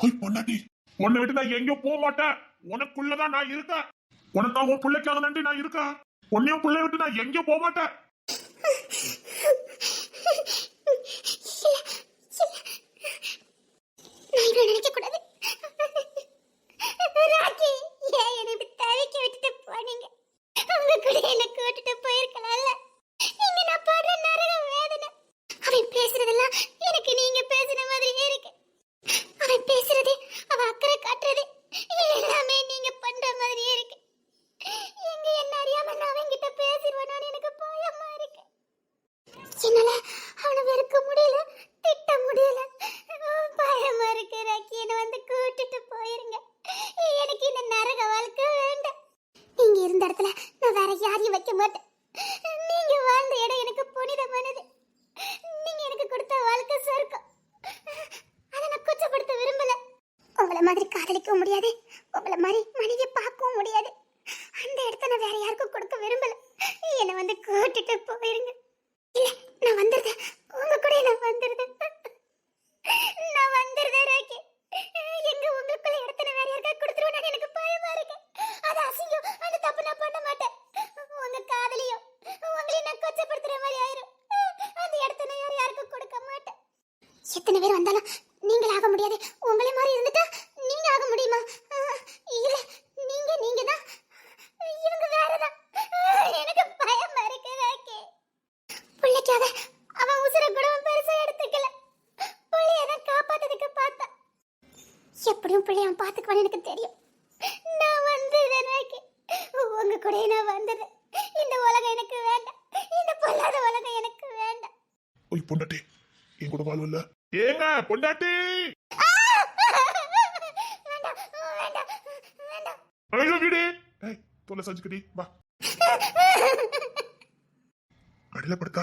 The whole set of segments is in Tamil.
ஹோய் பொண்டாட்டி. உன்னை விட்டு நான் எங்கேயும் போக மாட்டேன். உனக்குள்ளதான் நான் இருக்கேன். உனக்காக உன் பிள்ளைக்காக நன்றி நான் இருக்கேன். உன்னையும் பிள்ளை விட்டு நான் எங்கேயும் போக மாட்டேன். எத்தனை பேர் வந்தாலும் நீங்களே ஆக முடியாது. உங்களே மாதிரி இருந்துட்டா சாஞ்சுக்கடி வா. அடியில படுத்தா.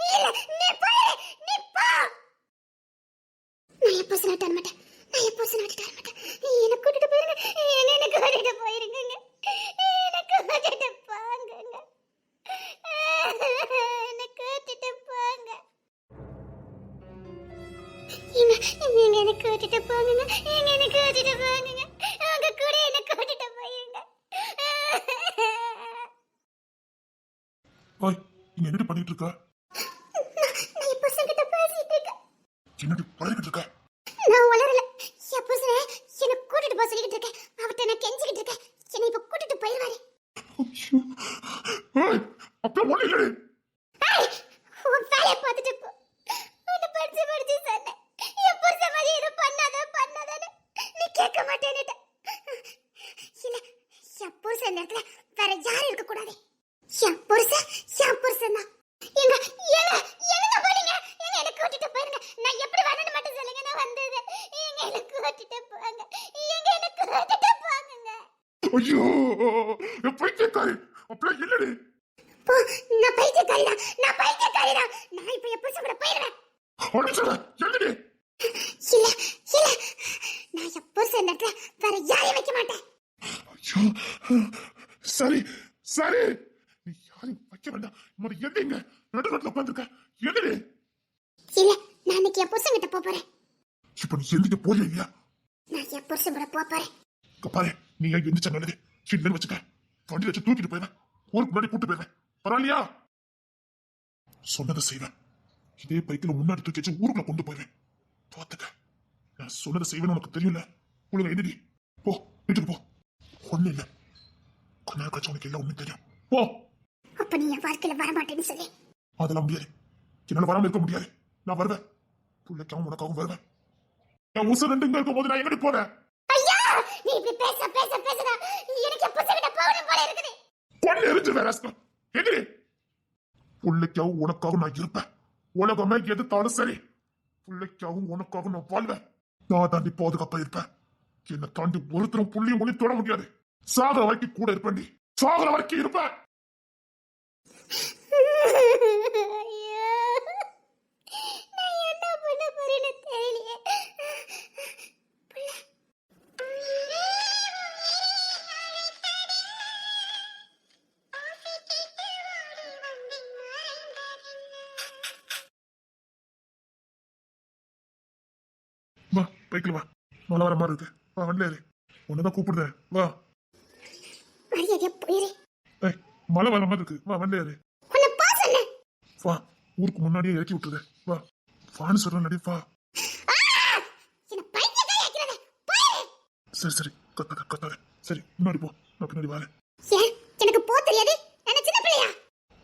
மாட்டேன்னுட்டு. இல்ல என் புருஷ நேரத்துல வேற யாரும் இருக்க கூடாது. என் புருஷ என் புருஷன் போயிருங்க. நான் எப்படி வரணும்னு மட்டும் சொல்லுங்க வந்தது. எங்க என்ன கூட்டிட்டு போங்க. எங்க என்ன கூட்டிட்டு போங்க ஐயோ பைத்தியக்காரி. அப்படியே இல்லடி. பாரு நீ ஏன் எந்திரிச்ச நல்லது இல்லைன்னு வச்சுக்க. வண்டி வச்சு தூக்கிட்டு போயிடுவேன் ஊருக்கு முன்னாடி கூட்டு போயிடுவேன் பரவாயில்லையா? சொன்னதை செய்வேன். இதே பைக்கில் முன்னாடி தூக்கி வச்சு ஊருக்குள்ள கொண்டு போயிடுவேன் பார்த்துக்க. நான் சொன்னதை செய்வேன்னு உனக்கு தெரியல ஒழுங்கா எந்திரி போ வீட்டுக்கு போ. ஒண்ணு இல்ல. கொஞ்ச நேரம் கழிச்சு உனக்கு எல்லாம் ஒண்ணும் தெரியும். போ. அப்ப நீ என் வாழ்க்கையில வர மாட்டேன்னு சொல்லி. அதெல்லாம் முடியாது. என்னால வராம இருக்க முடியாது. நான் வருவேன். பிள்ளைக்காகவும் உனக்காகவும் வருவேன். என் உசு ரெண்டு இருக்கும் போது நான் எங்கடி போறேன் ஐயா நீ இப்படி பேச பேச பேச எனக்கு என் புருஷன் கிட்ட போகணும் போல இருக்குது கொண்டு எரிஞ்சு வேற எதிரி பிள்ளைக்காவும் உனக்காக நான் இருப்பேன். உலகமே எதிர்த்தாலும் சரி. பிள்ளைக்காவும் உனக்காக நான் வாழ்வேன். நான் தாண்டி பாதுகாப்பா இருப்பேன். என்னை தாண்டி ஒருத்தரும் புள்ளியும் ஒளி தொட முடியாது. சாகிற வரைக்கும் கூட இருப்பேன் சாகிற வரைக்கும் இருப்பேன். பைக்கில் வா. மழை வர மாதிரி இருக்கு. வா வண்டில ஏறு. உன்னதான் கூப்பிடுதேன் வா. ஏய் மழை வர மாதிரி இருக்கு. வா வண்டில ஏறு. வா. ஊருக்கு முன்னாடியே இறக்கி விட்டுருதேன் வா. வான்னு சொல்றேன் நடி வா. என்ன சரி சரி. கத்தாத கத்தாத. சரி முன்னாடி போ. நான் பின்னாடி வரேன். எனக்கு போ தெரியாது. நான் சின்ன பிள்ளையா?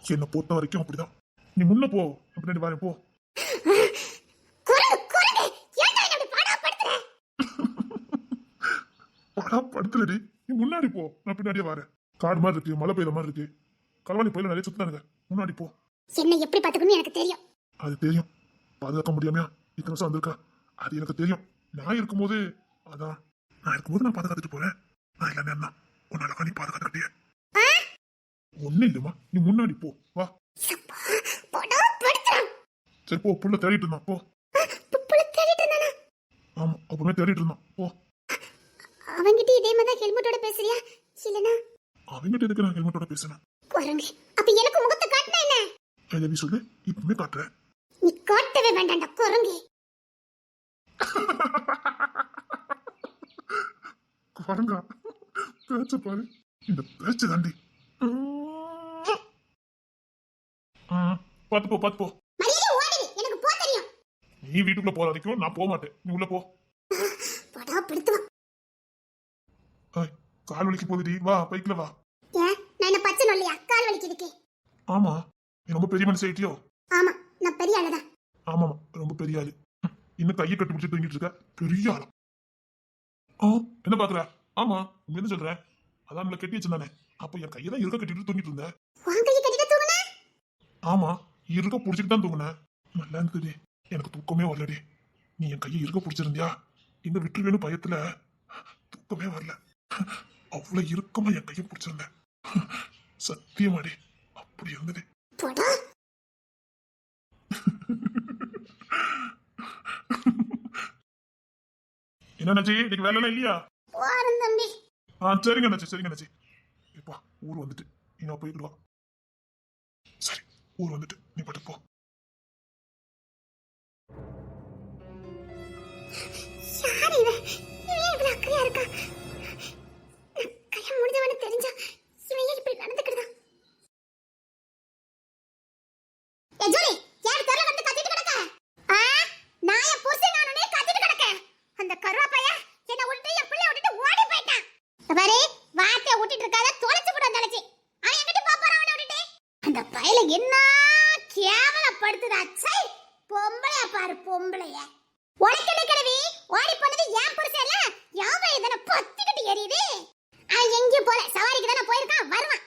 என்னை பொறுத்த வரைக்கும் அப்படிதான். நீ முன்ன போ. பின்னாடி வரேன் போ குரங்கு குரங்கு ஏன்டா என்ன அப்படி பாடா படுத்துற படா படுத்துலடி நீ முன்னாடி போ. நான் பின்னாடியே வரேன். காடு மாதிரி இருக்கு மழை பெய்யுற மாதிரி இருக்கு. களவாணி பயில நிறைய சுத்தானுங்க முன்னாடி போ. என்ன எப்படி பாத்துக்கணும்னு எனக்கு தெரியும். அது தெரியும். பாதுகாக்க முடியாமையா? இத்தனை வருஷம் வந்திருக்கா. அது எனக்கு தெரியும். நான் இருக்கும்போது அதான். நான் இருக்கும்போது நான் பாதுகாத்துட்டு போறேன். நான் இல்ல நேரம் உன் அழகா நீ பாதுகாத்துக்கிட்டே ஒண்ணு இல்லைம்மா. நீ முன்னாடி போ. வா. சரி போ. புள்ள தேடிட்டு இருந்தான். போ. ஆமா அப்புறமே தேடிட்டு இருந்தான். போ. அவங்கிட்ட இதே மாதிரி தான் ஹெல்மெட்டோட பேசுறியா? இல்லனா அவங்ககிட்ட எதுக்கு நான் ஹெல்மெட்டோட பேசுனேன்? குரங்கு அப்ப எனக்கு முகத்தை காட்டின என்ன? எழுதி சொல்லு. இப்பவுமே காட்டுறேன். நீ காட்டவே வேண்டாம்டா குரங்கு பாருங்க. பேச்ச பாரு. இந்த பேச்சு தாண்டி. பாத்து போ பாத்து போ. நீ வீட்டுக்குள்ள போற வரைக்கும் நான் போக மாட்டேன். நீ உள்ள போ போடா படுத்துவான் ஏய், கால் வலிக்கு போகுதுடி. வா பைக்ல வா. ஏன்? நான் என்ன பச்சை நொல்லையா? கால் வலிக்குதுக்கு ஆமா. நீ ரொம்ப பெரிய மனுஷன் ஆயிட்டியோ? ஆமா நான் பெரிய ஆளுதான் ஆமாமா ரொம்ப பெரிய ஆளு. இன்னும் கையை கட்டி பிடிச்சி தூங்கிட்டு இருக்க. பெரிய ஆளு? ஆ என்ன பாக்குற? ஆமா உங்க என்ன சொல்ற அதான் நம்மள கட்டி வச்சிருந்தானே. அப்ப என் கையை தான் இருக்க கட்டிட்டு தூங்கிட்டு இருந்தேன். ஆமா இருக்க புடிச்சிட்டு தான் தூங்கினேன். நல்லா இருந்தது. எனக்கு தூக்கமே வரலடி. நீ என் கையை இருக்க பிடிச்சிருந்தியா? இந்த விட்டுருவேன்னு பயத்துல தூக்கமே வரல. அவ்வளவு இறுக்கமா என் கையை பிடிச்சிருந்தேன் சத்தியமாடி அப்படி இருந்தது என்ன நினைச்சி இன்னைக்கு வேலை இல்லையா? ஆ சரிங்க நினைச்சி சரிங்க நினைச்சி இப்பா ஊர் வந்துட்டு. நீ நான் போயிட்டு வா. சரி ஊர் வந்துட்டு. நீ பாட்டு போ யார் இவன் இவன் ஏன் இவ்வளவு அக்கறையா இருக்கா கல்யாணம் முடிஞ்சவனு தெரிஞ்சா இவன் ஏன் இப்படி நடந்துக்கிட்டான் ஏ ஜூலி யார் தெருல வந்து கத்திட்டு கிடக்க ஆ நான் என் புருஷன் நானுனே கத்திட்டு கிடக்கேன் அந்த கருவா பையன் என்ன விட்டு என் பிள்ளை விட்டுட்டு ஓடி போயிட்டான் இங்க பாரு வார்த்தைய விட்டுட்டு இருக்காத தொலைச்சு போட தொலைச்சு அவன் எங்கிட்ட போறான் அவனை விட்டுட்டு அந்த பயல என்ன கேவலப்படுத்துதா சை பொம்பளையா பாரு பொம்பளைய உனக்கு என்ன கிழவி ஓடி போனது ஏன் புருஷன் இல்ல யாவை இதனை பத்திக்கிட்டு எரியுது அவன் எங்கேயும் போல சவாரிக்கு தானே போயிருக்கான் வருவான்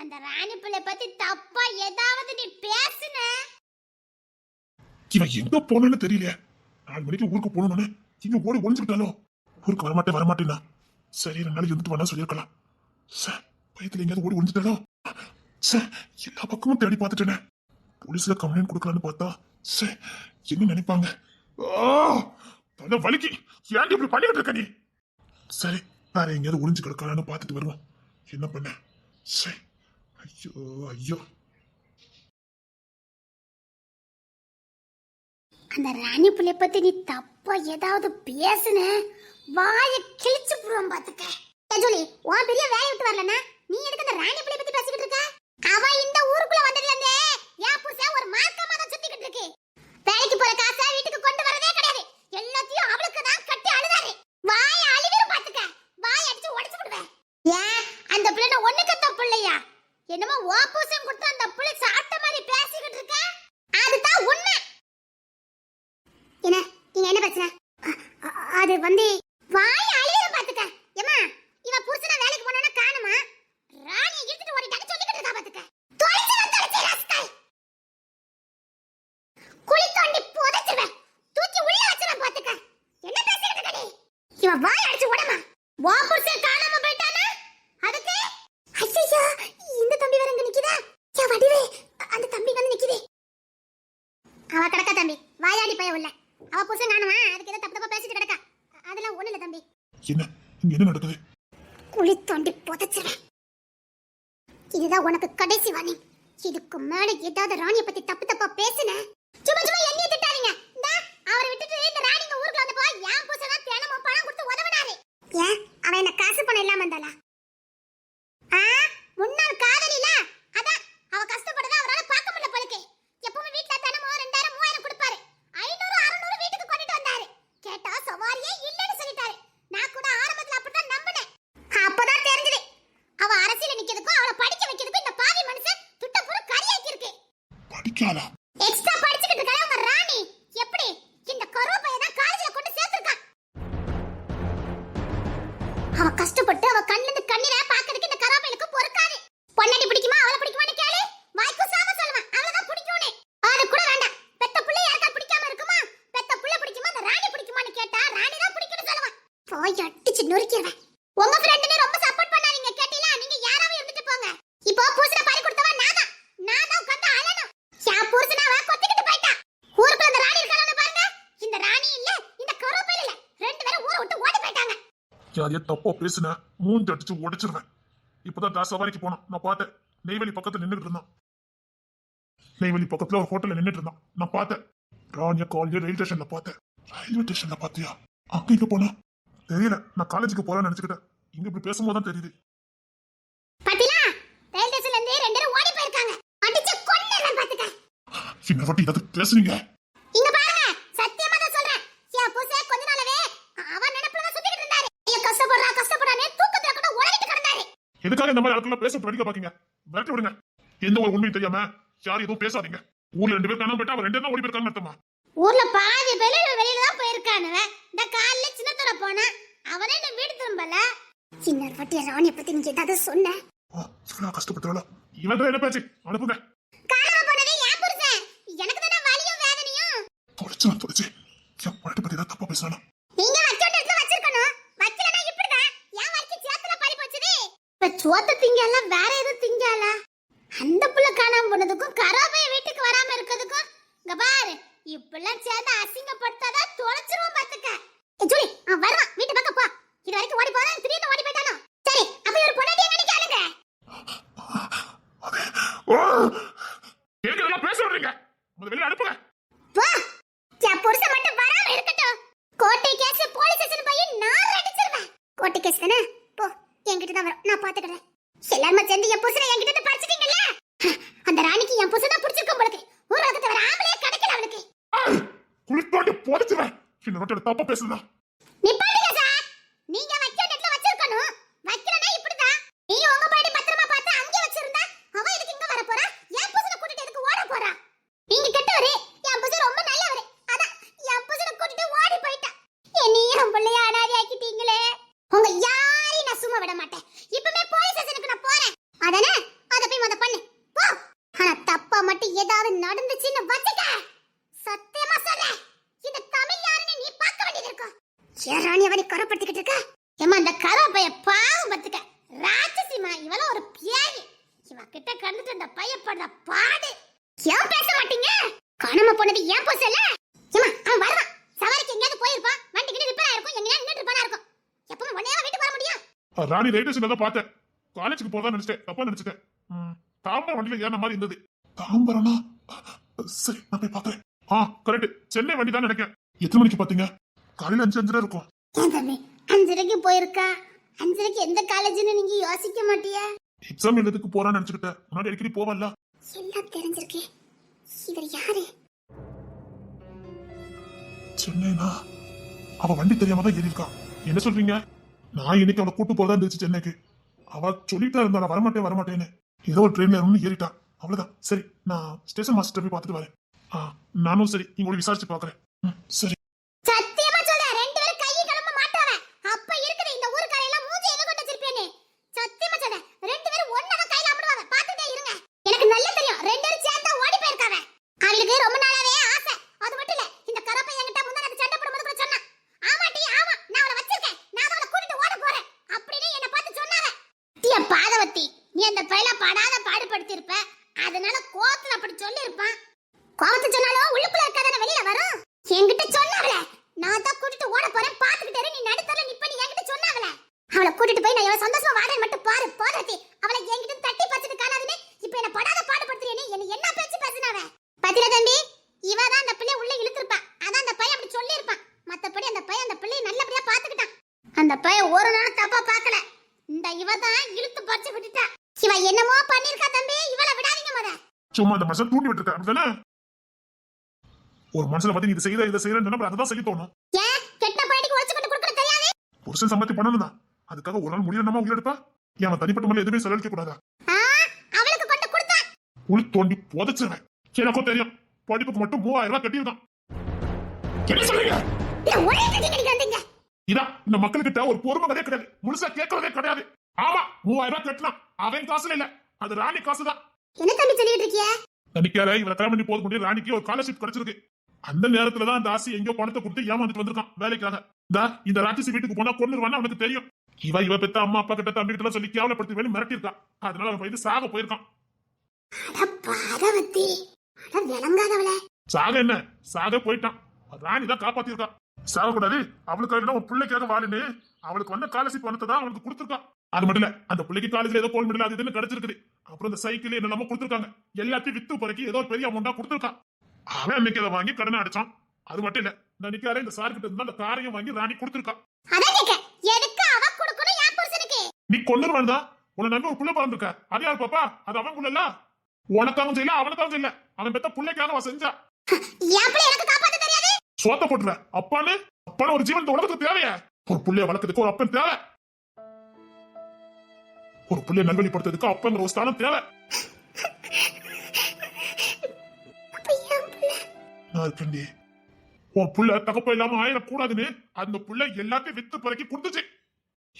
அந்த ராணி பிள்ளை பத்தி தப்பா ஏதாவது நீ பேசுன. இவன் எங்க போனன்னு தெரியல நாலு மணிக்கு ஊருக்கு போகணும்னு இங்க ஓடி ஒளிஞ்சுக்கிட்டாலோ ஊருக்கு வரமாட்டேன் வரமாட்டேன்னா. சரி ரெண்டு நாளைக்கு இருந்துட்டு வேணா சொல்லியிருக்கலாம். சார் பயத்துல எங்கேயாவது ஓடி ஒளிஞ்சுட்டாலோ சார் எல்லா பக்கமும் தேடி பார்த்துட்டேனே. போலீஸ்ல கம்ப்ளைண்ட் கொடுக்கலான்னு பார்த்தா சார் என்ன நினைப்பாங்க? தலை வலிக்கு. ஏன் இப்படி பண்ணிக்கிட்டு இருக்க நீ? சரி வேற எங்கேயாவது ஒளிஞ்சு கிடக்கலான்னு பார்த்துட்டு வருவோம். என்ன பண்ண? சரி ஐயோ ஐயோ அந்த ராணி புள்ளைய பத்தி நீ தப்பா ஏதாவது பேசுன. வாய கிழிச்சு புடுவோம் பாத்துக்க. ஏ ஜூலி உன் பெரிய வேலைய விட்டு வரலனா நீ எதுக்கு அந்த ராணி புள்ளைய பத்தி பேசிக்கிட்டு இருக்க? அவ இந்த ஊருக்குள்ள வந்ததுல இருந்தே என் புருஷன் ஒரு மார்க்கமா தான் சுத்திக்கிட்டு இருக்கு வேலைக்கு போற காசை வீட்டுக்கு கொண்டு வரதே கிடையாது எல்லாத்தையும் அவளுக்கு தான் கட்டி அழுதாரு வாய அழுகிரும் பாத்துக்க வாய அடிச்சு உடைச்சு விடுவேன் ஏன் அந்த பிள்ளை ஒண்ணுக்கு தப்பு இல்லையா என்னமோ ஓ புருஷன் கொடுத்து அந்த பிள்ளை சாப்பிட்ட மாதிரி பேசிக்கிட்டு இருக்க அதுதான் உண்மை என்ன நீங்க என்ன பிரச்சனை அ- அ- அது வந்து வாய அழியிற பாத்துக்க ஏமா இவ புருஷன வேலைக்கு போனானா காணுமா ராணி இழுத்துட்டு ஓடிட்டாங்க சொல்லிக்கிட்டு இருக்கா பாத்துக்க தொலைச்சு வந்து தொலைச்சு ராஸ்கல் குழி தோண்டி புதைச்சிருவேன் தூக்கி உள்ள வச்சிருவேன் பாத்துக்க என்ன பேசிக்கிட்டு இருக்க நீ இவ வாய் அடிச்சு ஓடமா வா புருஷன் காணாம போயிட்டானா அதுக்கு ஐயோ இந்த தம்பி வேற இங்க நிக்குதா யா வடிவே அந்த தம்பி வந்து நிக்குதே அவ கிடக்கா தம்பி வாயாடி பைய உள்ள அவ புருஷன் காணுமா அதுக்கு ஏதோ தப்பு தப்பா பேசிட்டு கிடக்கா அதெல்லாம் ஒண்ணு இல்ல தம்பி என்ன இங்க என்ன நடக்குது கொண்டு தோண்டி புதைச்சிருவேன். இதுதான் உனக்கு கடைசி வாணி. இதுக்கு மேல ஏதாவது ராணிய பத்தி தப்பு தப்பா பேசுன? சும்மா சும்மா என்னைய திட்டாதீங்க. இந்த அவரை விட்டுட்டு இந்த ராணிங்க ஊருக்கு வந்து போய் ஏன் புருஷனா தினமும் பணம் கொடுத்து உதவினாரு. ஏன்? அவன் என்ன காசு பணம் இல்லாம இருந்தாளா முன்னாள் காதலில? அதான் அவ கஷ்டம் சொல்லுவேன் போய் அடிச்சு நொறுக்கிடுவேன் உங்க ஃப்ரெண்டுனே ரொம்ப சப்போர்ட் பண்ணாதீங்க கேட்டீங்களா? நீங்க யாராவது இருந்துட்டு போங்க. இப்போ புருஷனை பாரி கொடுத்தவ நான்? தான் நான் தான் உட்கார்ந்து அழணும். யா புருஷனை வா கொத்திக்கிட்டு போயிட்டா. ஊருக்குள்ள அந்த ராணி இருக்காளான்னு பாருங்க. இந்த ராணி இல்ல இந்த கருவேப்பிலை இல்ல. ரெண்டு பேரும் ஊரை விட்டு ஓடி போயிட்டாங்க. யாரையா தப்பா பேசுன? மூஞ்சி அடிச்சு உடைச்சிருவேன். இப்பதான் தாசா சவாரிக்கு போனோம். நான் பார்த்தேன். நெய்வேலி பக்கத்துல நின்றுட்டு இருந்தான். நெய்வேலி பக்கத்துல ஒரு ஹோட்டல்ல நின்றுட்டு இருந்தான். நான் பார்த்தேன். ராணிய காலேஜ் ரயில்வே ஸ்டேஷன்ல பார்த்தேன். ரயில்வே ஸ்டேஷன்ல பாத்தியா அங்க இங்க போனா? தெரியல. நான் காலேஜுக்கு போறேன்னு நினைச்சுக்கிட்டேன். இங்க இப்படி பேசும்போது தான் தெரியுது. பாத்தீங்களா ரயில் ஸ்டேஷன்ல இருந்தே ரெண்டு பேரும் ஓடி போயிருக்காங்க. அடிச்சு பாத்துக்க வாட்டி ஏதாவது பேசுனீங்க இங்க பாருங்க. சத்தியமா தான் சொல்றேன். என் புருஷன் கொஞ்ச நாளவே அவன் நினைப்புல தான் சுத்திட்டு இருந்தாரு. ஐயோ கஷ்டப்படுறா கஷ்டப்படுறானே தூக்கத்துல கூட உலகிட்டு கிடந்தாரு. எதுக்காக இந்த மாதிரி ஆட்கள் பேச வெடிக்க பாக்கீங்க? விரட்டி விடுங்க. எந்த ஒரு உண்மையும் தெரியாம யாரும் எதுவும் பேசாதீங்க. ஊர்ல ரெண்டு பேர் காணாம போயிட்டா அவன் ரெண்டு தான் ஓடி போயிருக்காங்க அர்த்தமா? ஊர்ல பாதி பேர் வெளியில தான் போயிருக்கானுவ. இந்த காலைல சின்னத்தோட போனா அவனே இந்த வீடு திரும்பல. சின்ன வாட்டி ராணிய பத்தி நீங்க ஏதாவது சொன்ன? இவன் தான் என்ன பேச்சு? அனுப்புங்க காணாம போனதே என் புருஷன். எனக்கு தானே வலியும் வேதனையும். என் பத்தி தப்பா பேசுறானா? நீங்க வச்ச இடத்துல வச்சிருக்கணும். இப்படிதான். என் வரைக்கும் சேத்துல பறி போச்சுது இப்ப சோத்த திங்கல வேற எதுவும் திங்கல? அந்த புள்ள காணாம போனதுக்கும் கராபைய வீட்டுக்கு வராம இருக்கிறதுக்கும் இங்க பாரு. இப்பெல்லாம் சேர்ந்து அசிங்கப்படுத்தாதான் தொலைச்சிருவோம் பாத்துக்க ஜூலி அவன் வருவான். வீட்டு பக்கம் போ. இது வரைக்கும் ஓடி போதான் திடீர்னு ஓடி போயிட்டானோ? சரி அப்ப ஒரு பொண்டாட்டி எங்க நிக்கானுங்க பேச விடுறீங்க முதல்ல வெளியே அனுப்புங்க. வா என் புருஷன் மட்டும் வராம இருக்கட்டும். கோட்டை கேஸ் போலீஸ் ஸ்டேஷன் போய் நான் அடிச்சிருவேன். கோட்டை கேஸ் தானே? போ என்கிட்ட தான் வரும். நான் பாத்துக்கிறேன் எல்லாரும் சேர்ந்து என் புருஷனை என்கிட்ட இருந்து பறிச்சிட்டீங்கல்ல அந்த ராணிக்கு என் புருஷனை பிடிச்சிருக்கும் போலுக்கு ஊர் உலகத்தை வர ஆம்பளையே கிடைக்கல அவளுக்கு குளித்தோண்டி புதைச்சுவேன் இன்னொரு வாட்டி தப்பா பேசுனா நிப்பாட்டுங்க சார் நீங்க வைக்க இடத்துல வச்சிருக்கணும் வைக்கலனா இப்படிதான் நீ உங்க பாடி பத்திரமா பார்த்து அங்கே வச்சிருந்தா அவ எதுக்கு இங்க வர போறா என் புருஷனை கூட்டிட்டு எதுக்கு ஓட போறா நீங்க கெட்டவரு என் புருஷன் ரொம்ப நல்லவரு அதான் என் புருஷனை கூட்டிட்டு ஓடி போயிட்டா என்னையும் என் பிள்ளைய அனாதை ஆக்கிட்டீங்களே உங்க யாரையும் நான் சும்மா விட மாட்டேன் இப்பவே போலீஸ் ஸ்டேஷனுக்கு நான் போறேன் அதானே அத போய் ஏதாவது நடந்துச்சுன்னு வச்சுக்க சத்தியமா சொல்றேன் இந்த தமிழ் யாருன்னு நீ பார்க்க வேண்டியது இருக்கும் ஏறாணி அவனை கரப்படுத்திக்கிட்டு இருக்க ஏமா அந்த கரப்பைய பாவம் பத்துக்க ராட்சசிமா இவளும் ஒரு பியாரி இவ கிட்ட கண்டுட்டு அந்த பையப்படுற பாடு. ஏன் பேச மாட்டீங்க? காணாம போனது ஏன் போசல ஏமா அவன் வரலாம் சவாரிக்கு எங்கேயாவது போயிருப்பான். வண்டி கிட்ட ரிப்பேர் ஆயிருக்கும். எங்கேயாவது நின்னுட்டு இருப்பானா இருக்கும். எப்பவும் உடனே வீட்டுக்கு வர முடியும். ராணி ஸ்டேஷன்ல தான் பார்த்தேன். காலேஜுக்கு போறதா நினைச்சிட்டேன். தப்பா நினைச்சிட்டேன். தாம்பரம் வண்டியில ஏறின மாதிரி இருந்தது. தாம்பரம்னா? சரி நான் போய் பாக்குறேன் ஆ கரெக்ட் சென்னை வண்டி தான் நினைக்கிறேன். எத்தனை மணிக்கு பாத்தீங்க காலையில அஞ்சு அஞ்சரை இருக்கும். ஏன் தம்பி அஞ்சரைக்கு போயிருக்கா? அஞ்சரைக்கு எந்த காலேஜ்னு நீங்க யோசிக்க மாட்டியா? எக்ஸாம் எழுதுக்கு போறான்னு நினைச்சுக்கிட்டேன் முன்னாடி அடிக்கடி போவல்ல. எல்லாம் தெரிஞ்சிருக்கு. இவர் யாரு? சென்னைனா? அவ வண்டி தெரியாம தான் ஏறி இருக்கா என்ன சொல்றீங்க? நான் இன்னைக்கு அவளை கூட்டு போறதா இருந்துச்சு சென்னைக்கு. அவ சொல்லிட்டா இருந்தா வரமாட்டேன் வரமாட்டேன்னு. ஏதோ ஒரு ட்ரெயின்ல இருந்து ஏறிட்டா. அவ்வளவுதான். சரி நான் ஸ்டேஷன் மாஸ்டர் போய் பார்த்துட்டு வரேன். ஆ நானும் சரி உங்களை விசாரிச்சு பாக்குறேன் சரி சத்தியமா சொல்றேன் ரெண்டு பேரும் கை கிளம்ப மாட்டாவ அப்ப இருக்குது இந்த ஊர்க்காரையில மூஞ்சி எங்க கொண்டு வச்சிருப்பேன்னு சத்தியமா சொல்றேன் ரெண்டு பேரும் ஒண்ணா கையில அப்பிடுவாங்க பாத்துட்டே இருங்க எனக்கு நல்லா தெரியும் ரெண்டு பேரும் சேர்ந்தா ஓடி போயிருக்காங்க அவளுக்கு ரொம்ப நாளாவே ஆசை அது மட்டும் இல்ல இந்த கரப்பை என்கிட்ட முந்தான சண்டை போடும்போது கூட சொன்னா ஆமாட்டி ஆமா நான் அவளை வச்சிருக்கேன் நான் அவளை கூட்டிட்டு ஓட போறேன் அப்படின்னு என்ன பார்த்து சொன்னாங்க திய பாதவத்தி நீ அந்த பையல படாத பாடுபடுத்தி இருப்ப அதனால கோத்துல அப்படி சொல்லி இருப்பான் கோவத்தை சொன்னாலும் உள்ளுக்குள்ள இருக்காதானே வெளியில வரும் என்கிட்ட சொன்னாங்களே நான் தான் கூட்டிட்டு ஓட போறேன் பாத்துக்கிட்டே இரு, நீ நடுத்தர நிப்ப நீ என்கிட்ட சொன்னாங்களே அவளை கூட்டிட்டு போய் நான் எவ்வளவு சந்தோஷமா வாடன்னு மட்டும் பாரு போதாத்தி அவளை என்கிட்ட தட்டி பச்சது காணாதுன்னு இப்ப என்ன படாத பாடுபடுத்துறேன்னு என்ன என்ன பேச்சு பேசினாவ பத்திர தம்பி இவ தான் அந்த பிள்ளை உள்ள இழுத்துருப்பா அதான் அந்த பையன் அப்படி சொல்லி இருப்பான் மத்தபடி அந்த பையன் அந்த பிள்ளையை நல்லபடியா பாத்துக்கிட்டான் அந்த பையன் ஒரு நாள் தப்பா பார்க்கல இந்த இவ தான் இழுத்து பறிச்சு விட்டுட்டா இவ என்னமோ பண்ணிருக்கா தம்பி. இவளை விடாதீங்க முத. சும்மா அந்த மனுஷன் தூண்டி விட்டுருக்க அப்படிதானே ஒரு மனுஷனை பத்தி நீ இதை செய்யற இதை செய்யறன்னு சொன்னா அதுதான் செய்ய தோணும். ஏன்? கெட்ட பையனுக்கு உழைச்சு கொண்டு கொடுக்கறது தெரியாது? புருஷன் சம்மத்தி பண்ணணும் தான் அதுக்காக ஒரு நாள் முடியலமா உள்ள எடுப்பா. ஏன் அவன் தனிப்பட்ட முறையில் எதுவுமே செலவழிக்க கூடாதா? அவளுக்கு கொண்டு கொடுத்தா. உள் தோண்டி புதைச்சிருவேன். எனக்கும் தெரியும் படிப்புக்கு மட்டும் மூவாயிரம் ரூபாய் கட்டியிருக்கான். என்ன சொல்றீங்க? ஒரே கட்டி கட்டி வந்தீங்க? இதான் இந்த மக்கள்கிட்ட ஒரு பொறுமை கிடையாது. முழுசா கேட்கறதே கிடையாது. ஆமா மூவாயிரம் ரூபாய் கட்டலாம் அவன் காசுல இல்ல அது ராணி காசு தான் என்ன தம்பி சொல்லிட்டு இருக்கிய? நினைக்காத இவரை கல்யாணம் பண்ணி போது முடியும் ராணிக்கு ஒரு ஸ்காலர்ஷிப் கிடைச்சிருக்கு. அந்த நேரத்துல தான் அந்த ஆசி எங்கேயோ பணத்தை கொடுத்து ஏமாந்துட்டு வந்திருக்கான் வேலைக்காக. இந்த இந்த ராட்சசி வீட்டுக்கு போனா கொண்டுருவான்னு அவனுக்கு தெரியும். இவ இவ பெத்த அம்மா அப்பா கிட்ட தம்பி கிட்ட சொல்லி கேவலப்படுத்தி வேணும் மிரட்டியிருக்கா அதனால அவன் போய் சாக போயிருக்கான். சாக என்ன? சாக போயிட்டான். ராணி தான் காப்பாத்திருக்கா சாக கூடாது அவளுக்கு ஒரு பிள்ளைக்காக வாழுன்னு அவளுக்கு வந்த ஸ்காலர்ஷிப் பணத்தை தான் அவனுக்கு கொடுத்துருக்கா. அது மட்டும் இல்ல அந்த பிள்ளைக்கு காலேஜ்ல ஏதோ கோல் மெடல் அது இதுன்னு கிடைச்சிருக்குது. அப்புறம் இந்த சைக்கிள் என்னெல்லாமோ கொடுத்துருக்காங்க. எல்லாத்தையும் வித்து பிறக்கி ஏதோ பெரிய அமௌண்டா கொடுத்துருக்கான் அவன் அன்னைக்கு அதை வாங்கி கடனை அடைச்சான். அது மட்டும் இல்ல இந்த நிக்காரே இந்த சார் கிட்ட இருந்தா அந்த காரையும் வாங்கி ராணி கொடுத்துருக்கா. அதான் கேக்க எதுக்கு அவ கொடுக்கணும் என் புருஷனுக்கு? நீ கொண்டு தான். உன்னை நம்பி ஒரு புள்ள பிறந்திருக்க. அது யார் பாப்பா? அது அவன் புள்ள உனக்காகவும் செய்யல அவனுக்காகவும் செய்யல. அவன் பெத்த பிள்ளைக்காக அவன் செஞ்சா என் பிள்ளை எனக்கு காப்பாத்த தெரியாது சோத்த போட்டுற அப்பான்னு? அப்பான்னு ஒரு ஜீவன் உலகத்துக்கு தேவையா? ஒரு புள்ளைய வளர்க்கறதுக்கு ஒரு அப்பன் தேவை. ஒரு புள்ளைய நல்வழிப்படுத்துறதுக்கு அப்பங்கிற ஒரு ஸ்தானம் தேவை. இருக்கேன்டி உன் புள்ள தகப்ப இல்லாம ஆயிடக்கூடாதுன்னு அந்த புள்ள எல்லாத்தையும் வித்து பிறக்கி கொடுத்துச்சு.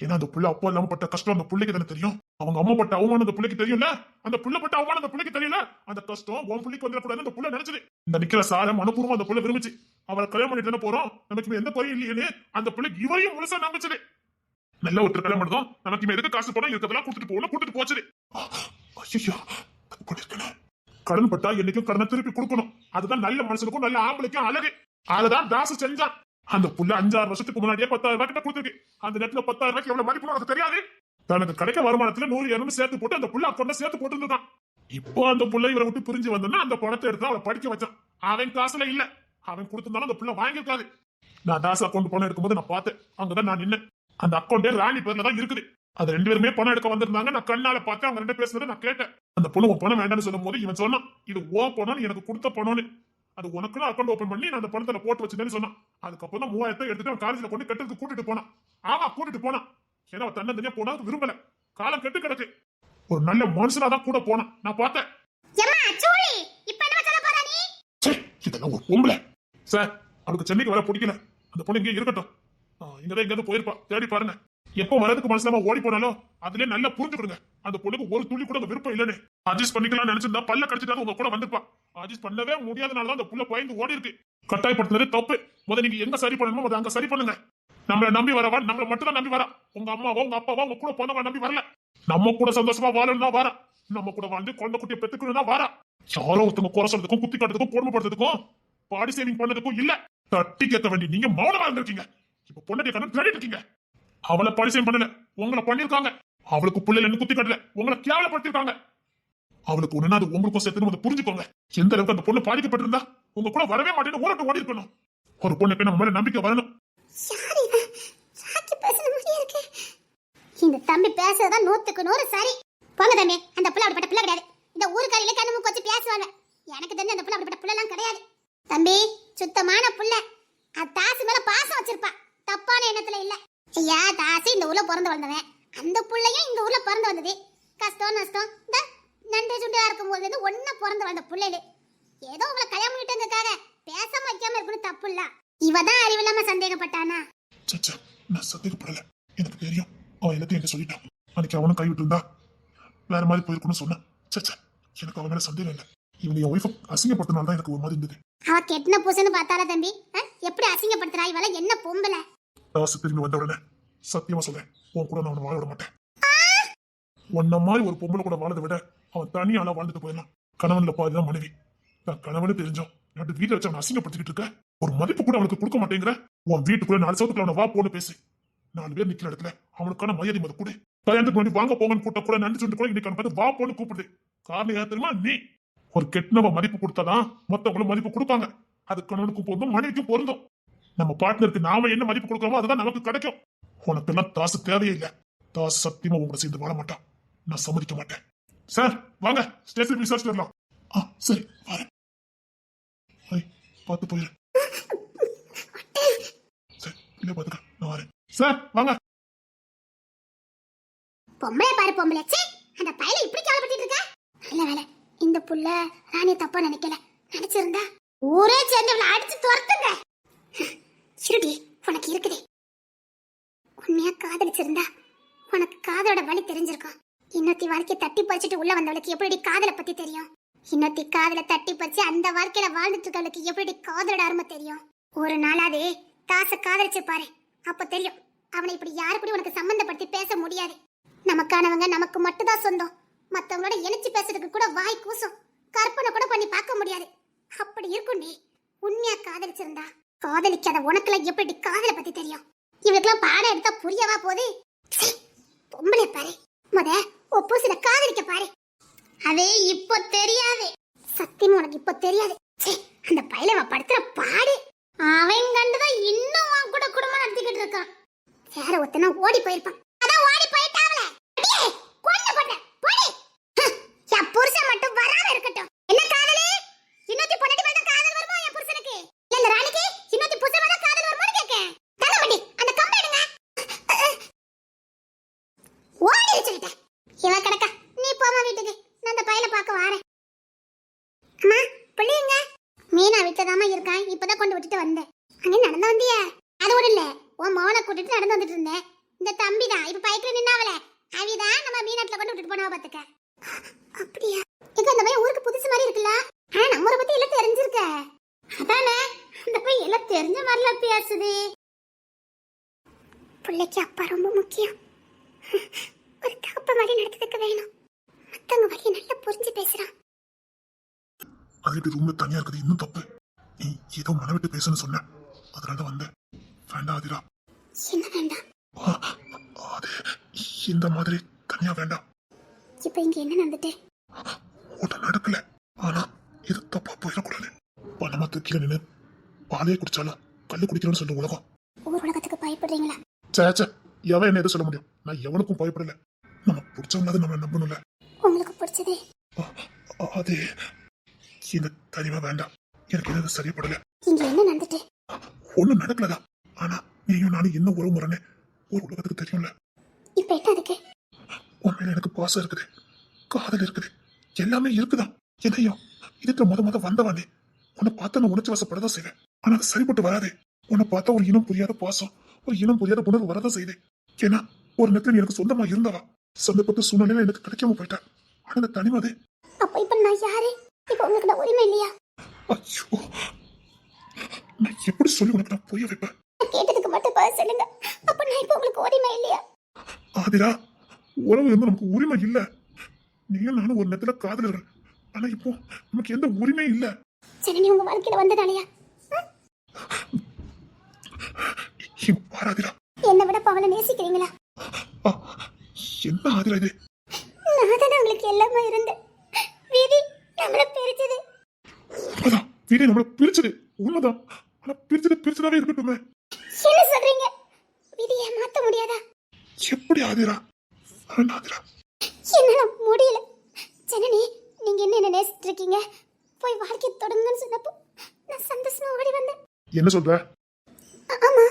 ஏன்னா அந்த புள்ள அப்பா இல்லாம பட்ட கஷ்டம் அந்த புள்ளைக்கு தானே தெரியும்? அவங்க அம்மா பட்ட அவமானம் அந்த பிள்ளைக்கு தெரியும்ல? அந்த புள்ள பட்ட அவமானம் அந்த பிள்ளைக்கு தெரியல அந்த கஷ்டம் உன் பிள்ளைக்கு வந்துடக்கூடாது அந்த புள்ள நினைச்சது. இந்த நிக்கிற சார மனப்பூர்வம் அந்த புள்ள விரும்பிச்சு. அவரை கல்யாணம் பண்ணிட்டு தானே போறோம். நமக்கு எந்த குறையும் இல்லையே அந்த பிள்ளைக்கு இவரையும் முழுசா நம்பிச்சது நல்ல ஒருத்தர் கல்யாணம் பண்ணதும் நமக்கு எதுக்கு காசு போனா இருக்கிறதெல்லாம் கொடுத்துட்டு போகணும் கொடுத்துட்டு போச்சுது. ஐயோ கடன் பட்டா என்னைக்கும் கடனை திருப்பி கொடுக்கணும். அதுதான் நல்ல மனுஷனுக்கும் நல்ல ஆம்பளைக்கும் அழகு. அதுதான் தாசு செஞ்சான். அந்த புள்ள அஞ்சாறு வருஷத்துக்கு முன்னாடியே பத்தாயிரம் ரூபாய் கிட்ட கொடுத்துருக்கு. அந்த நேரத்துல பத்தாயிரம் ரூபாய்க்கு எவ்வளவு மதிப்பு உனக்கு தெரியாது. தனக்கு கிடைக்க வருமானத்துல நூறு இரநூறு சேர்த்து போட்டு அந்த புள்ள அக்கௌண்ட்ல சேர்த்து போட்டுருந்தான் இப்போ அந்த புள்ள இவரை விட்டு பிரிஞ்சு வந்தோன்னா அந்த பணத்தை எடுத்து அவளை படிக்க வச்சான். அவன் காசுல இல்ல. அவன் கொடுத்திருந்தாலும் அந்த புள்ள வாங்கியிருக்காது. நான் தாஸ் அக்கௌண்ட் பணம் எடுக்கும்போது நான் பார்த்தேன். அங்கதான் நான் நின்னேன். அந்த அக்கௌண்டே ராணி பேர்ல தான் இருக்குது. அது ரெண்டு பேருமே பணம் எடுக்க வந்திருந்தாங்க. நான் கண்ணால பார்த்து அவங்க ரெண்டு பேசுறத நான் கேட்டேன். அந்த பொண்ணு உன் பணம் வேண்டாம்னு சொல்லும் போது இவன் சொன்னான். இது ஓ பணம் எனக்கு கொடுத்த பணம்னு. அது உனக்குன்னு அக்கௌண்ட் ஓபன் பண்ணி நான் அந்த பணத்தை போட்டு வச்சிருந்தேன்னு சொன்னான். அதுக்கப்புறம் தான் மூவாயிரத்தை எடுத்துட்டு அவன் காலேஜ்ல கொண்டு கட்டுறதுக்கு கூட்டிட்டு போனான். ஆமா கூட்டிட்டு போனான். ஏன்னா அவன் தன்னந்தனியா போனா விரும்பல. காலம் கெட்டு கிடக்கு. ஒரு நல்ல மனுஷனா தான் கூட போனான். நான் பார்த்தேன். இதெல்லாம் ஒரு பொம்பளை. சார் அவளுக்கு சென்னைக்கு வர பிடிக்கல. அந்த பொண்ணு இங்கே இருக்கட்டும். இங்கதான் எங்கேயாவது போயிருப்பா. தேடி பாருங்க. எப்போ வரதுக்கு மனசுலாம ஓடி போனாலும் அதுலயே நல்லா புரிஞ்சுக்கிடுங்க. அந்த பொண்ணுக்கு ஒரு துளி கூட விருப்பம் இல்லைன்னு. அட்ஜஸ்ட் பண்ணிக்கலாம் நினைச்சிருந்தா பல்ல கடிச்சிட்டாலும் உங்க கூட வந்திருப்பான் அட்ஜஸ்ட் பண்ணவே முடியாதனால அந்த புள்ள பயந்து ஓடி இருக்கு. கட்டாயப்படுத்துறது தப்பு. முத நீங்க எங்க சரி பண்ணணுமோ அதை அங்க சரி பண்ணுங்க. நம்மள நம்பி வரவா நம்மள மட்டும் தான் நம்பி வரா. உங்க அம்மாவோ உங்க அப்பாவோ உங்க கூட போனவா நம்பி வரல. நம்ம கூட சந்தோஷமா வாழணும் தான் வரா. நம்ம கூட வாழ்ந்து குழந்தை குட்டியை பெத்துக்கணும் தான் வரா. யாரோ ஒருத்தவங்க குறை சொல்றதுக்கும் குத்தி காட்டுறதுக்கும் பொறுமைப்படுறதுக்கும் பாடி சேவிங் பண்ணதுக்கும் இல்ல. தட்டி கேட்க வேண்டி. நீங்க மௌனமா இருந்திருக்கீங்க. இப்ப பொண்ணை கண்ணு தேடிட்டு இருக்கீங்க. அவளை பரிசயம் பண்ணல. உங்களை பண்ணிருக்காங்க அவளுக்கு பிள்ளைல குத்தி கட்டல. உங்களை கேவலப்படுத்திருக்காங்க அவளுக்கு ஒண்ணுனா அது உங்களுக்கும் சேர்த்து அதை புரிஞ்சுக்கோங்க. எந்த அளவுக்கு அந்த பொண்ணு பாதிக்கப்பட்டிருந்தா உங்க கூட வரவே மாட்டேன்னு ஊரட்டு ஓடி இருக்கணும். ஒரு பொண்ணுக்கு நம்ம மேல நம்பிக்கை வரணும். இந்த தம்பி பேசுறதுதான் நூத்துக்கு நூறு சரி. போங்க தம்பி அந்த பிள்ளை அப்படிப்பட்ட பிள்ளை கிடையாது. இந்த ஊருக்காரியில கண்ணு மூக்கு வச்சு பேசுவாங்க. எனக்கு தெரிஞ்ச அந்த பிள்ளை அப்படிப்பட்ட பிள்ளைலாம் கிடையாது. தம்பி சுத்தமான புள்ள. அது தாசு மேல பாசம் வச்சிருப்பா. தப்பான எண்ணத்துல இல்ல. ஐயா தாசு இந்த ஊர்ல பிறந்து வளர்ந்தவன். அந்த புள்ளையும் இந்த ஊர்ல பிறந்து வந்தது. கஷ்டம் நஷ்டம். இந்த நன்றி சுண்டியா இருக்கும் போது இருந்து ஒன்னா பிறந்து வளர்ந்த புள்ளைகளு ஏதோ உங்களை கல்யாணம் பண்ணிட்டதுக்காக பேசாம வைக்காம இருக்கணும் தப்பு இல்ல. இவ தான் அறிவில்லாம சந்தேகப்பட்டானா? சச்சா நான் சந்தேகப்படல. எனக்கு தெரியும். அவன் எல்லாத்தையும் என்கிட்ட சொல்லிட்டான். அன்னைக்கு அவனும் கைவிட்டு இருந்தா வேற மாதிரி போயிருக்கணும்னு சொன்னான். சச்சா எனக்கு அவன் மேல சந்தேகம் இல்லை. இவங்க என் ஒய்ஃபை அசிங்கப்படுத்தினால தான் எனக்கு ஒரு மாதிரி இருந்தது. அவ கெட்டின பூசன்னு பார்த்தால தம்பி? எப்படி அசிங்கப்படுத்துறா? இவள என்ன பொம்பளை? காசு திரும்பி வந்த உடனே சத்தியமா சொல்றேன். உன் கூட நான் அவனை வாழ விட மாட்டேன். உன்ன மாதிரி ஒரு பொம்பளை கூட வாழதை விட அவன் தனியால வாழ்ந்துட்டு போயிடலாம். கணவன்ல பாதிதான் மனைவி. நான் கணவனு தெரிஞ்சோம் நட்டு வீட்டுல வச்சு அவனை அசிங்கப்படுத்திக்கிட்டு இருக்க. ஒரு மதிப்பு கூட அவனுக்கு கொடுக்க மாட்டேங்கிற. உன் வீட்டுக்குள்ள நாலு சவுத்துக்குள்ள அவனை வா போன்னு பேசு. நாலு பேர் நிக்கிற இடத்துல அவனுக்கான மரியாதை மது கொடு. கல்யாணத்துக்கு வாங்க போங்கன்னு கூட்ட கூட நன்றி சொல்லிட்டு கூட இன்னைக்கு பார்த்து வா போன்னு கூப்பிடு. காரணம் ஏன் தெரியுமா? நீ. ஒரு கெட்டனவ மதிப்பு கொடுத்தாதான் மத்தவங்களும் மதிப்பு கொடுப்பாங்க. அது கணவனுக்கும் பொருந்தும் மனைவிக்கும் பொருந்தும். நம்ம பார்ட்னருக்கு நாம என்ன மதிப்பு கொடுக்கறோமோ அதுதான் நமக்கு கிடைக்கும். உனக்கெல்லாம் தாசு தேவையே இல்லை தாசு சத்தியமா உங்களை சேர்ந்து வாழ மாட்டான். நான் சம்மதிக்க மாட்டேன். சார் வாங்க. ஸ்டேஷன் விசாரிச்சு வரலாம். ஆ சரி வரேன். பார்த்து போயிரு. சரி இல்லை பார்த்துக்க. நான் வரேன். சார் வாங்க. பொம்பளை பாரு பொம்பளை. ச்சே அந்த பையல இப்படி கேவலப்பட்டு இருக்க? நல்ல வேலை. இந்த புள்ள ராணிய தப்பா நினைக்கல. நினைச்சிருந்தா ஊரே சேர்ந்து இவளை அடிச்சு துரத்துங்க. இருடி உனக்கு இருக்குதே. உண்மையா காதலிச்சிருந்தா உனக்கு காதலோட வழி தெரிஞ்சிருக்கும். இன்னொத்தி வாழ்க்கையை தட்டி பறிச்சுட்டு உள்ள வந்தவளுக்கு எப்படி காதலை பத்தி தெரியும்? இன்னொத்தி காதல தட்டி பறிச்சு அந்த வாழ்க்கையில வாழ்ந்துட்டு இருக்கவளுக்கு எப்படி காதலோட அருமை தெரியும்? ஒரு நாளாவது தாச காதலிச்சு பாரு அப்ப தெரியும். அவனை இப்படி யாரு கூட உனக்கு சம்பந்தப்படுத்தி பேச முடியாது. நமக்கானவங்க நமக்கு மட்டும்தான் சொந்தம். மத்தவங்களோட இணைச்சு பேசுறதுக்கு கூட வாய் கூசும். கற்பனை கூட பண்ணி பார்க்க முடியாது. அப்படி இருக்கும் நீ உண்மையா காதலிச்சிருந்தா காதலிக்காத உனக்குலாம் எப்படி காதல பத்தி தெரியும்? இவனுக்குலாம் பாடம் எடுத்தா புரியவா போகுது பொம்பளை பாரு. முத ஒப்போசில காதலிக்க பாரு. அதே இப்போ தெரியாது. சத்தியமா உனக்கு இப்போ தெரியாது. ச்சே, அந்த அவன் படுத்துற பாடு. அவன் கண்டுதான் இன்னும் அவன் கூட குடும்பம் நடத்திக்கிட்டு இருக்கான். வேற ஒருத்தனா ஓடி போயிருப்பான் அதான் ஓடி போயிட்டாவல அடியே கொண்டு போட்ட போடி ஹ், என் புருஷன் மட்டும் வராம இருக்கட்டும் என்ன காதலே இன்னொத்தி பொண்ணாட்டி மேல காதல் வருமா என் புருஷனுக்கு இல்ல இந்த ராணிக்கு இன்னொத்தி புருஷன் மேல காதல் வருமான்னு கேக்க தள்ள மாட்டி அந்த கம்பை எடுங்க ஓடி சொல்லிட்டேன் இவ கிடக்கா நீ போமா வீட்டுக்கு நான் அந்த பையல பார்க்க வரேன் அம்மா பிள்ளைங்க மீனா விட்டதாம இருக்கான் இப்பதான் கொண்டு விட்டுட்டு வந்தேன் அங்க நடந்து வந்தியா அது ஒண்ணு இல்ல உன் மவனை கூட்டிட்டு நடந்து வந்துட்டு இருந்தேன் இந்த தம்பி தான் இப்ப பைக்ல நின்னாவல அவிதான் நம்ம மீனாட்டுல கொண்டு விட்டுட்டு போனவ பாத்துக்க அப்படியா எங்க அந்த பையன் ஊருக்கு புதுசு மாதிரி இருக்குல்ல ஆனா நம்ம ஊரை பத்தி எல்லாம் தெரிஞ்சிருக்க அதானே அந்த பையன் எல்லாம் தெரிஞ்ச மாதிரிலாம் பேசுது பிள்ளைக்கு அப்பா ரொம்ப முக்கியம் ஒரு தகப்ப மாதிரி நடத்துறதுக்கு வேணும் மத்தவங்க வழியை நல்லா புரிஞ்சு பேசுறான் இப்படி ரூம்ல தனியா இருக்குது. இன்னும் தப்பு. நீ ஏதோ மனவிட்டு பேசணும்னு சொன்ன. அதனால தான் வந்தேன். வேண்டாம் அதிரா என்ன வேண்டாம்? அது இந்த மாதிரி தனியா வேண்டாம். இப்ப இங்க என்ன நடந்துட்டு ஒன்றும் நடக்கல. ஆனா இது தப்பா போயிடக்கூடாது. பணமா தூக்கில நின்று பாலையே குடிச்சாலும் கல்லு குடிக்கிறோன்னு சொல்ல உலகம். ஊர் உலகத்துக்கு பயப்படுறீங்களா? சேச்சே எவன் என்ன எதுவும் சொல்ல முடியும்? நான் எவனுக்கும் பயப்படல. நம்ம பிடிச்சவங்களாவது நம்ம நம்பணும்ல. உங்களுக்கு பிடிச்சது? அது. இந்த தனிமை வேண்டாம். எனக்கு எதுவும் சரிப்படல. இங்க என்ன நடந்துட்டு? ஒண்ணும் நடக்கலதான் ஆனா நீயும் நானும் என்ன உறவு முறைன்னு ஒரு உலகத்துக்கு தெரியும்ல. இப்ப என்ன அதுக்கு? உன் மேல எனக்கு பாசம் இருக்குது. காதல் இருக்குது. எல்லாமே இருக்குதான். என்னையும் இதுக்கு முத முத வந்தவனே. உன்னை பார்த்தா நான் உணர்ச்சி வசப்படதான் செய்வேன். ஆனா அது சரிப்பட்டு வராதே. உன்னை பார்த்தா ஒரு இனம் புரியாத பாசம் ஒரு இனம் புரியாத உணர்வு வரதான் செய்யுது. ஏன்னா ஒரு நேரத்துல எனக்கு சொந்தமா இருந்தவா? சந்தர்ப்பத்த சூழ்நிலையில எனக்கு கிடைக்காம போயிட்டா. ஆனா இந்த தனிமை அது. அப்ப இப்ப நான் யாரு? இப்ப உங்களுக்கு நான் உரிமை இல்லையா? ஐயோ. நான் எப்படி சொல்லி உனக்கு நான் புரிய வைப்பேன்? கேட்டதுக்கு மட்டும் பதில் சொல்லுங்க. அப்ப நான் இப்ப உங்களுக்கு உரிமை இல்லையா? ஆதிரா உறவு வந்து நமக்கு உரிமை இல்ல. நீயும் நானும் ஒரு நேரத்துல காதலர்கள் ஆனா இப்போ நமக்கு எந்த உரிமையும் இல்ல. ஜனனி உங்க வாழ்க்கையில வந்ததாலயா? ஆதிரா. என்னை விட பவனை நேசிக்கிறீங்களா? என்ன ஆதிரா இது? நான் தானே உங்களுக்கு எல்லாமே இருந்தேன். விதி நம்மள பிரிச்சது. உண்மைதான் வீடே நம்மள பிரிச்சது. உண்மைதான். ஆனா பிரிச்சது பிரிச்சதாவே இருக்கட்டுமே. என்ன சொல்றீங்க? விதியை மாத்த முடியாதா? எப்படி ஆதிரா? ஆதிரா என்னால முடியல. ஜனனி நீங்க என்ன என்ன நேசிட்டு இருக்கீங்க போய் வாழ்க்கை தொடங்குங்கன்னு சொன்னப்போ நான் சந்தோஷமா ஓடி வந்தேன். என்ன சொல்ற? ஆமா.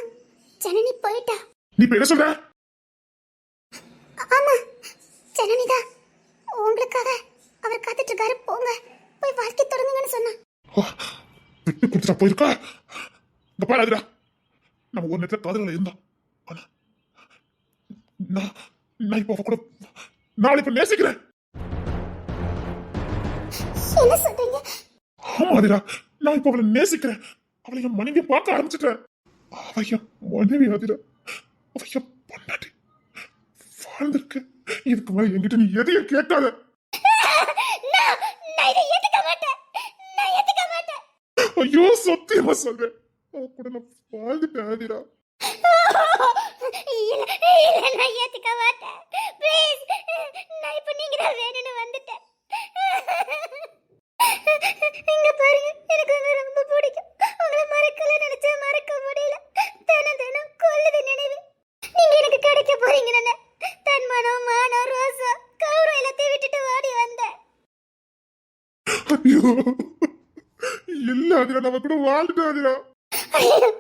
ஜனனி போயிட்டா. நீ என்ன சொல்ற? ஆமா. ஜனனிதா உங்களுக்காக அவர் காத்துட்டு இருக்காரு போங்க. போய் வாழ்க்கை தொடங்குங்கன்னு சொன்னா விட்டு கொடுத்துட்டா போயிருக்கா? இந்த ஆதிரா. நம்ம ஒரு நேரத்துல காதல இருந்தோம். ஆனா நான் நான் இப்ப அவ கூட நாளை இப்ப நேசிக்கிறேன். என்ன சொல்றீங்க? ஆமா ஆதிரா நான் இப்ப அவளை நேசிக்கிறேன். அவளை என் மனைவி பார்க்க ஆரம்பிச்சிட்டேன். அவ என் மனைவி ஆதிரா. அவ என் பொண்டாட்டி. வாழ்ந்திருக்கு இதுக்கு மேல என்கிட்ட நீ எதையும் கேட்காத நான் நான் இதை ஏத்துக்க மாட்டேன் நான் ஏத்துக்க மாட்டேன் ஐயோ சத்தியமா சொல்றேன். அவ கூட நான் வாழ்ந்துட்டேன் ஆதிரா. இல்ல இல்ல நான் ஏத்துக்க மாட்டேன் ப்ளீஸ் நான் இப்ப நீங்க தான் வேணும்னு வந்துட்டேன் இங்க பாருங்க எனக்கு உங்களை ரொம்ப பிடிக்கும் உங்களை மறக்கல நினைச்சா மறக்க முடியல தினம் தினம் கொல்லுது நினைவு நீங்க எனக்கு கிடைக்க போறீங்கன்னு தன்மானம் மானம் ரோசம் கௌரவம் எல்லாத்தையும் விட்டுட்டு ஓடி வந்தேன் ஐயோ இல்ல ஆதிரா நம்ம கூட வாழ்ந்துட்டேன் ஆதிரா